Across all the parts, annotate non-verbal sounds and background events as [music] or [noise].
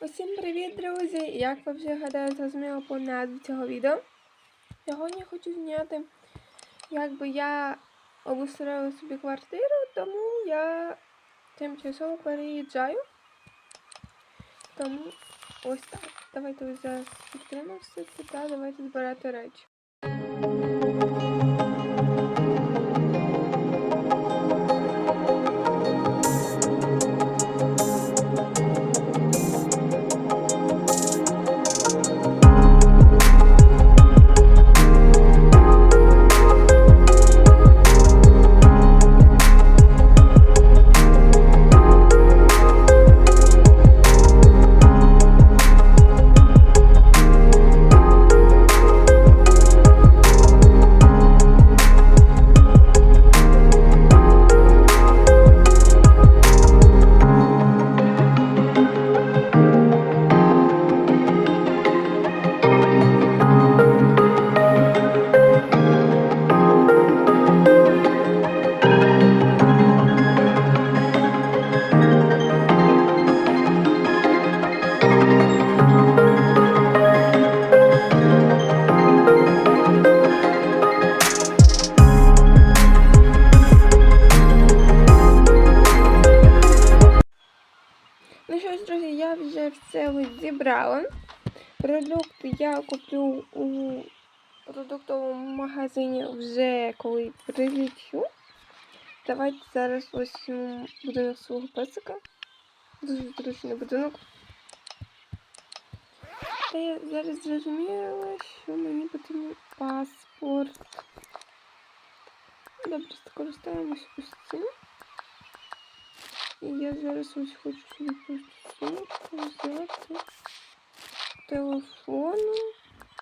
Усім привіт, друзі! Як ви вже гадаю, зрозуміло по назві цього відео. Сьогодні хочу зняти, якби я обустроїла собі квартиру, тому я тимчасово переїжджаю. Тому ось так. Давайте ось зараз підтримав все це та давайте збирати речі. Вже все ось зібрала. Продукти я куплю у продуктовому магазині вже коли прилічу. Давайте зараз ось будинок свого песика. Дуже зручний будинок. Та я зараз зрозуміла, що мені потрібен паспорт. Добре, скористаємось ось цим. Я зараз ось хочу собі просто сумочку взяти. Телефону.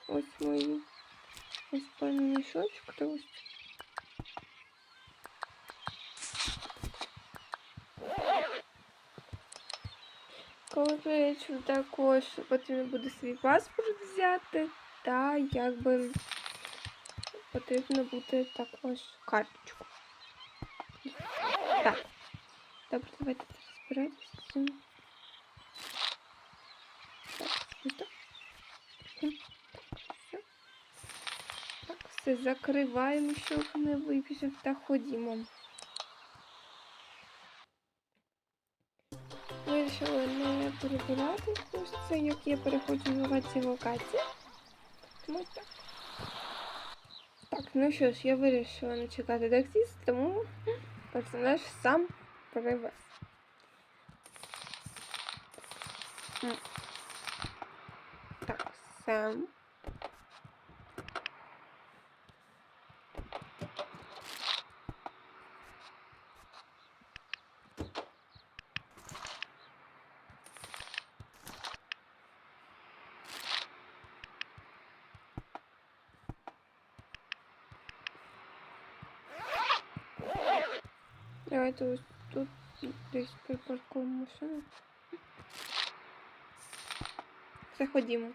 Ось мої. Ось певний мішочок. Та ось. Коли прилечу також потрібно буде свій паспорт взяти. Та якби потрібно буде також карточку. Так. Добре, давайте розбиратися з цим. Так, так. Все. Так, все закриваємо, щоб не вибіжав та ходімо. Вирішила не перебирати ось це, як я переходжу на ці локації. Тому так. Так, ну що ж, я вирішила не чекати таксіст, тому персонаж сам привез. М. Так, сам. Давайте ось тут десь припаркуємо машину. Все, ходімо.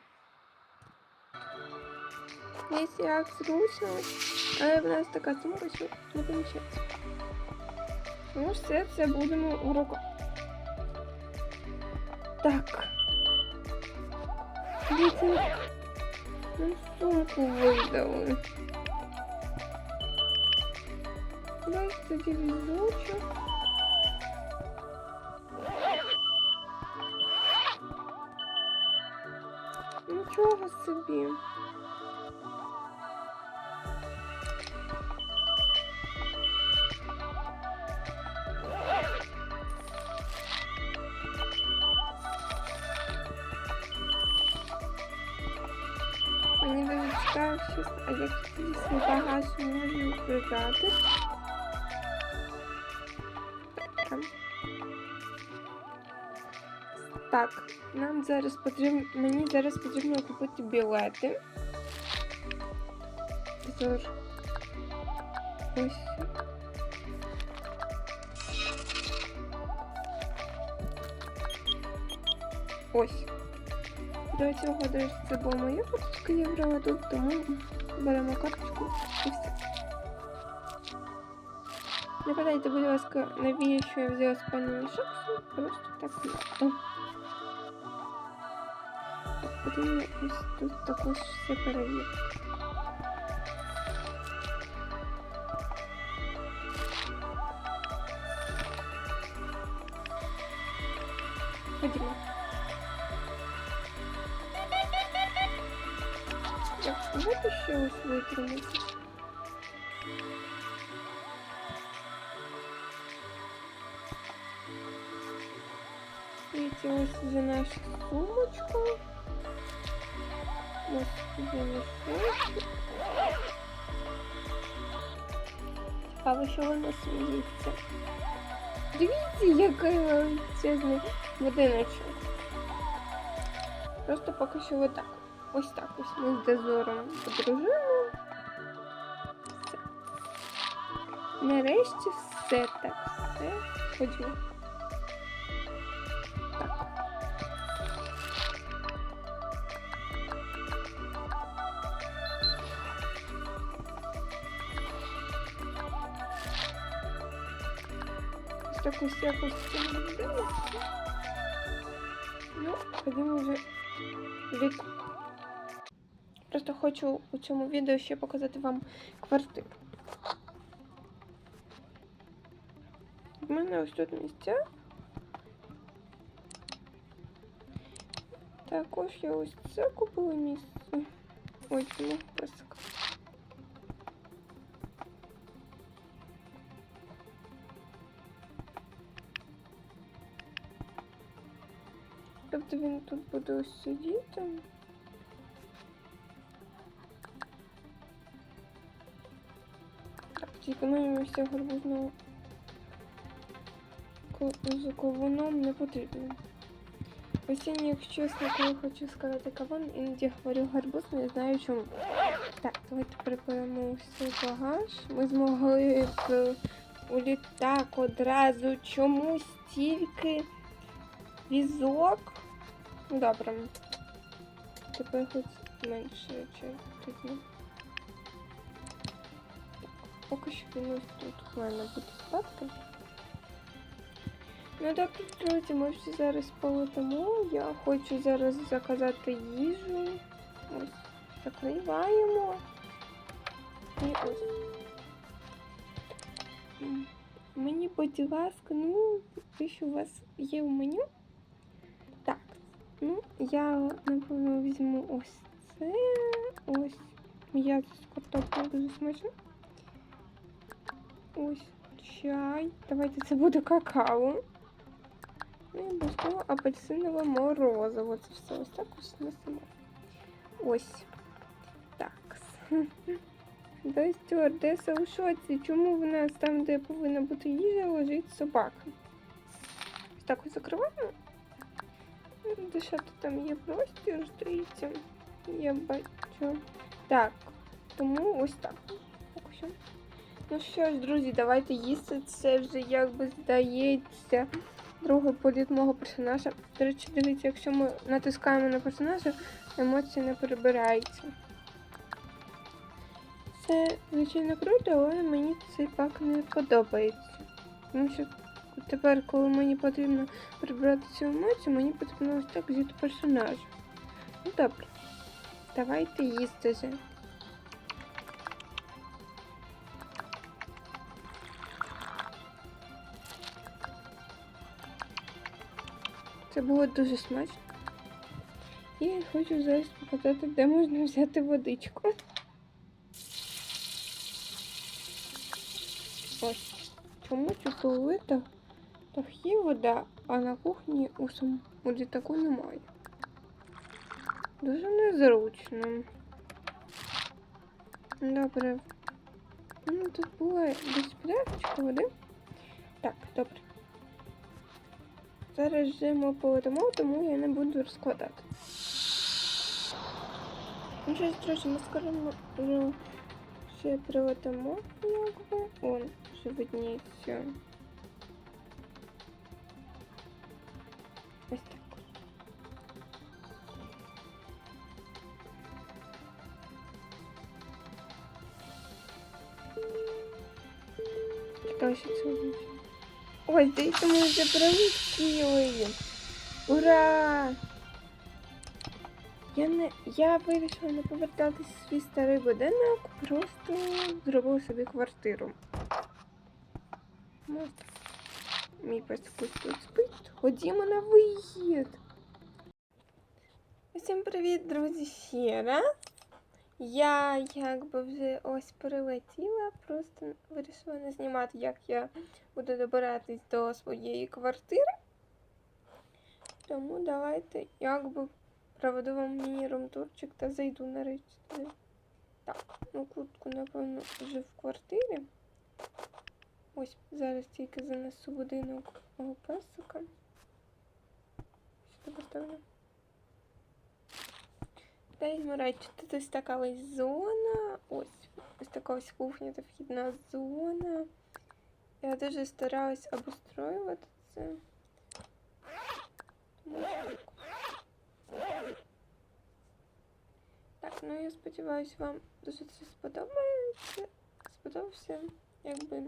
Десь як зручно, але в нас така сумка, що не поміщається. Ну, все це будемо у руках. Так. Дивіться, ну, сумку видали. Дай тоді візочок. Собі. Мені цікаво, щось, а як свій багаж можу прибрати. Так, нам зараз потрібно, мені зараз потрібно купити білети. Тож, ось. Ось. До цього, речі, це була моя карточка, тут, тому беремо карточку і все. Не питайте, будь ласка, навіщо я взяла спальний мішок, просто так. О. потрібно ось тут також все перевірити. Ходімо. Так, давайте ще ось витримати. Видите, ось вже наша сумочка. Цікаво, що воно сміється. Дивіться, який величезний будиночок. Просто поки що отак. Ось так ось ми з дозором подружили. Все. Нарешті все так. Все. Ходімо. Ось ось якось не вдалося. Ну, ходімо вже від. Просто хочу у цьому відео ще показати вам квартиру. У мене ось тут місця. Також я ось це купила місце. Ой, ну, писок. Тобто він тут буде ось сидіти. Так, зекономимося гарбузного з кавуном не потрібно. Осіння, якщо чесно, коли хочу сказати кавун, іноді говорю гарбуз, не знаю чому. Так, давайте припаємо все багаж. Ми змогли в у літак одразу чомусь тільки візок. Добре. Тепер хоч менше потрібно. Так, поки що він тут в мене буде спадки. Ну добре, друзі, ми всі зараз полетимо. Я хочу зараз заказати їжу. Ось, закриваємо. І ось. Мені, будь ласка, ну, те, що у вас є в меню. Я, напевно, візьму ось це. Ось. М'ясо з картоплею дуже смачно. Ось чай. Давайте це буде какао. Ну, і обов'язково апельсинове морозиво. Це все ось так ось несемо. Ось. Так. [laughs] До стюардеса у шоці. Чому в нас там, де повинна бути їжа, лежить собака? Ось так ось закриваємо. Дишати там є простір, здається. Я бачу. Так, тому ось так. Ну що ж, друзі, давайте їсти. Це вже якби здається другий політ мого персонажа. До речі, дивіться, якщо ми натискаємо на персонажа, емоції не перебираються. Це, звичайно, круто, але мені цей пак не подобається. Тому що тепер, коли мені потрібно прибрати цю емоцію, мені потрібно ось так взяти персонажа. Ну добре. Давайте їсти вже. Це було дуже смачно. І хочу зараз показати, де можна взяти водичку. Ось. Чому тут у литах є вода, а на кухні у сам у літаку немає. Дуже незручно. Добре. Ну, тут була десь пляшечка води. Так, добре. Зараз вже ми полетимо, тому я не буду розкладати. Ну що ж, друзі, ми скоро ще прилетимо, якби. Он вже видніється. Що це. Ой, дивіться, ми вже прилетіли. Ура! Я не я вирішила не повертатись в свій старий будинок, просто зробив собі квартиру. Ось. Мій пес тут спить. Ходімо на вихід. Усім привіт, друзі, ще раз. Я якби вже ось прилетіла, просто вирішила не знімати, як я буду добиратись до своєї квартири. Тому давайте якби проведу вам міні-румтурчик та зайду нарешті. Так, ну куртку, напевно, вже в квартирі. Ось зараз тільки занесу будинок мого песика. Сюди поставлю. Та візьму речі. Тут ось така ось зона. Ось ось така ось кухня та вхідна зона. Я дуже стараюсь обустроювати це. Тому так. Так, ну я сподіваюся, вам дуже це сподобається. Сподобався, якби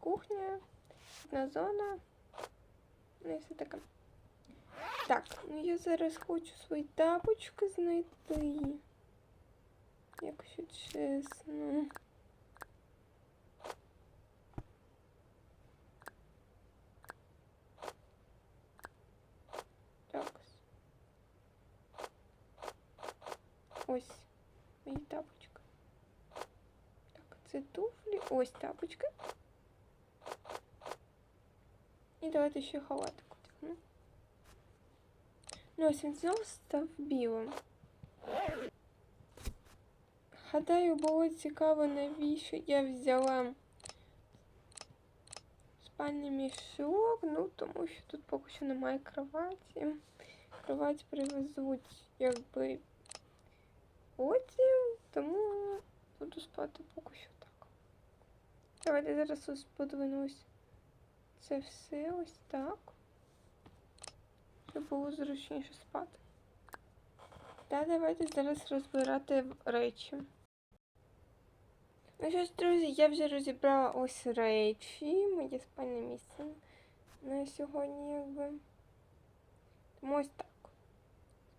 кухня, вхідна зона. Ну і все таке. Так, ну я зараз хочу свої тапочки знайти. Якщо чесно. Так. Ось мої тапочки. Так, це туфлі. Ось тапочки. І давайте ще халатик одягну. Ну, ось він знову став білим. Гадаю, було цікаво, навіщо я взяла спальний мішок, ну, тому що тут поки що немає кроваті. Кровать привезуть, якби потім, тому буду спати поки що так. Давайте зараз ось подвинусь. Це все ось так. Щоб було зручніше спати. Та давайте зараз розбирати речі. Ну що ж, друзі, я вже розібрала ось речі, моє спальне місце на сьогодні, якби. Тому ось так.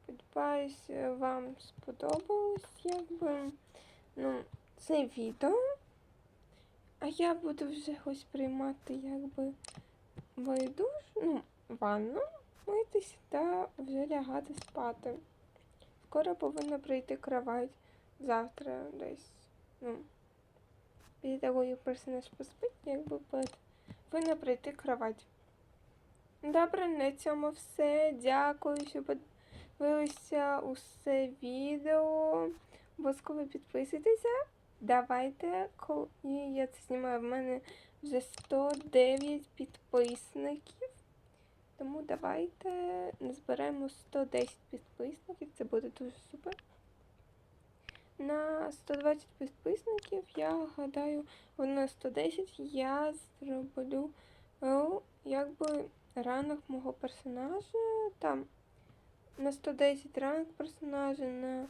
Сподіваюсь, вам сподобалось, якби. Ну, це відео. А я буду вже ось приймати, якби, душ, ну, ванну, митись та вже лягати спати. Скоро повинна прийти кровать. Завтра десь. Ну, після того, як персонаж поспить, якби повинна прийти кровать. Добре, на цьому все. Дякую, що подивилися усе відео. Обов'язково підписуйтеся. Давайте, коли я це знімаю, в мене вже 109 підписників. Тому давайте назберемо 110 підписників, це буде дуже супер. На 120 підписників, я гадаю, на 110 я зроблю о, якби ранок мого персонажа. Там на 110 ранок персонажа, на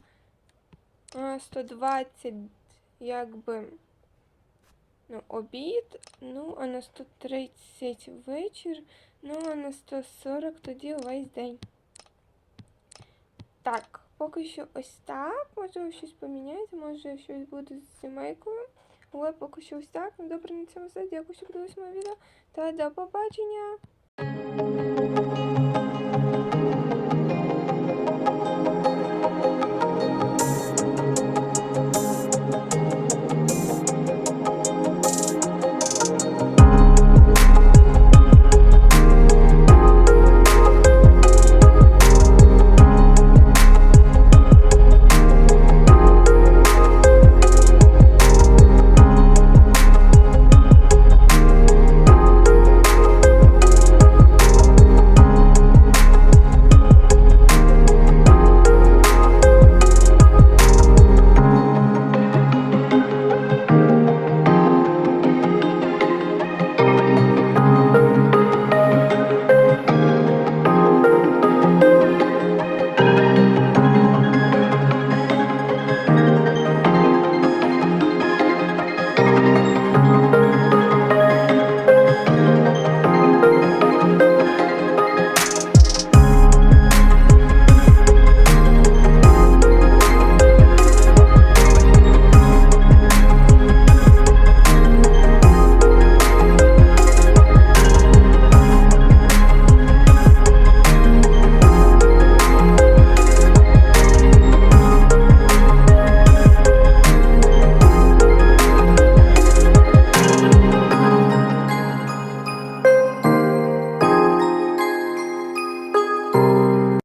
а, 120 якби ну, обід, ну, а на 130 вечір. Ну, а на 140 тоді увесь день. Так, поки що ось так. Може щось поміняється, може щось буде з сімейкою. Але поки що ось так. Ну добре, на цьому все. Дякую, що подивилися моє відео. Та до побачення!